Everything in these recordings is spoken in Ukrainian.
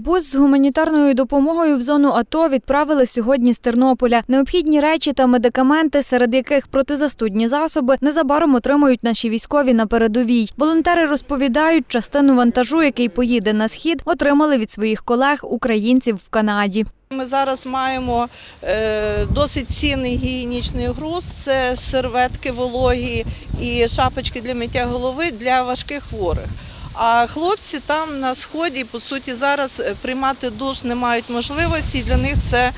Бус з гуманітарною допомогою в зону АТО відправили сьогодні з Тернополя. Необхідні речі та медикаменти, серед яких протизастудні засоби, незабаром отримають наші військові на передовій. Волонтери розповідають, частину вантажу, який поїде на схід, отримали від своїх колег українців в Канаді. Ми зараз маємо е, досить цінний гігієнічний груз. Це серветки вологі і шапочки для миття голови для важких хворих. А хлопці там на сході, по суті, зараз е, приймати душ не мають можливості. І для них це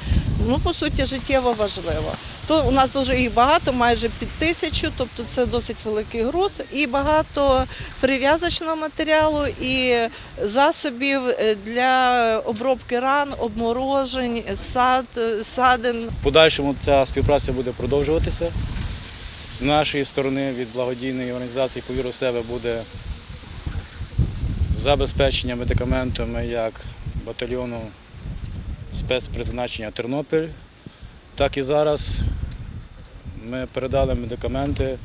ну по суті життєво важливо. То у нас дуже їх багато, майже під тисячу, тобто це досить великий груз, і багато прив'язочного матеріалу і засобів е, для обробки ран, обморожень, сад, е, садин. В подальшому ця співпраця буде продовжуватися. З нашої сторони від благодійної організації «Повіру в себе буде забезпечення медикаментами як батальйону спецпризначення Тернопіль, так і зараз ми передали медикаменти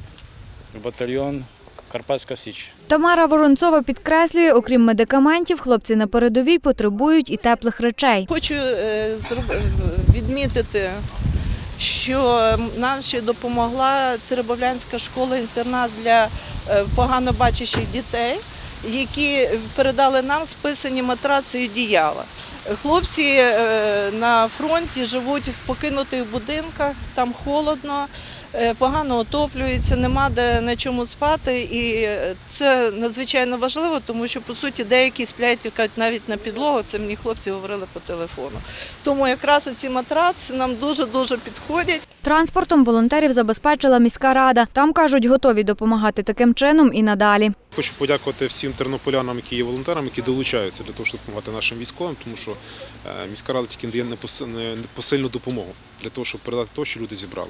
в батальйон Карпатська Січ. Тамара Воронцова підкреслює, окрім медикаментів, хлопці на передовій потребують і теплих речей. Хочу е, відмітити, що нам ще допомогла Теребовлянська школа-інтернат для е, погано бачащих дітей, які передали нам списані матраци і одіяла. Хлопці е, на фронті живуть в покинутих будинках, там холодно, е, погано отоплюються, нема де на чому спати. І це надзвичайно важливо, тому що по суті деякі сплять навіть на підлогу. Це мені хлопці говорили по телефону. Тому якраз ці матраци нам дуже дуже підходять. Транспортом волонтерів забезпечила міська рада. Там кажуть, готові допомагати таким чином і надалі. Хочу подякувати всім тернополянам, які є волонтерами, які долучаються для того, щоб допомагати нашим військовим, тому що е, міська рада тільки дає непосильну допомогу для того, щоб передати те, що люди зібрали.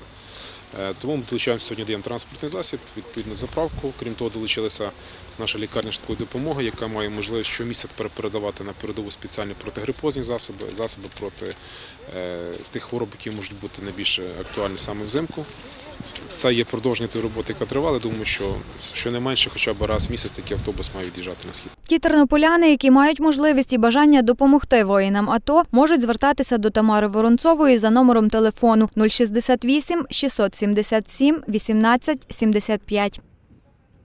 Е, Тому ми долучаємо сьогодні даємо транспортний засіб, відповідну заправку. Крім того, долучилася наша лікарня швидкої допомоги, яка має можливість щомісяця тепер передавати на передову спеціальні протигрипозні засоби, засоби проти е, тих хвороб, які можуть бути найбільш актуальні саме взимку. Це є продовження тої роботи, яка тривала. Думаю, що щонайменше хоча б раз в місяць такий автобус має від'їжджати на схід. Ті тернополяни, які мають можливість і бажання допомогти воїнам АТО, можуть звертатися до Тамари Воронцової за номером телефону 068 677 18 75.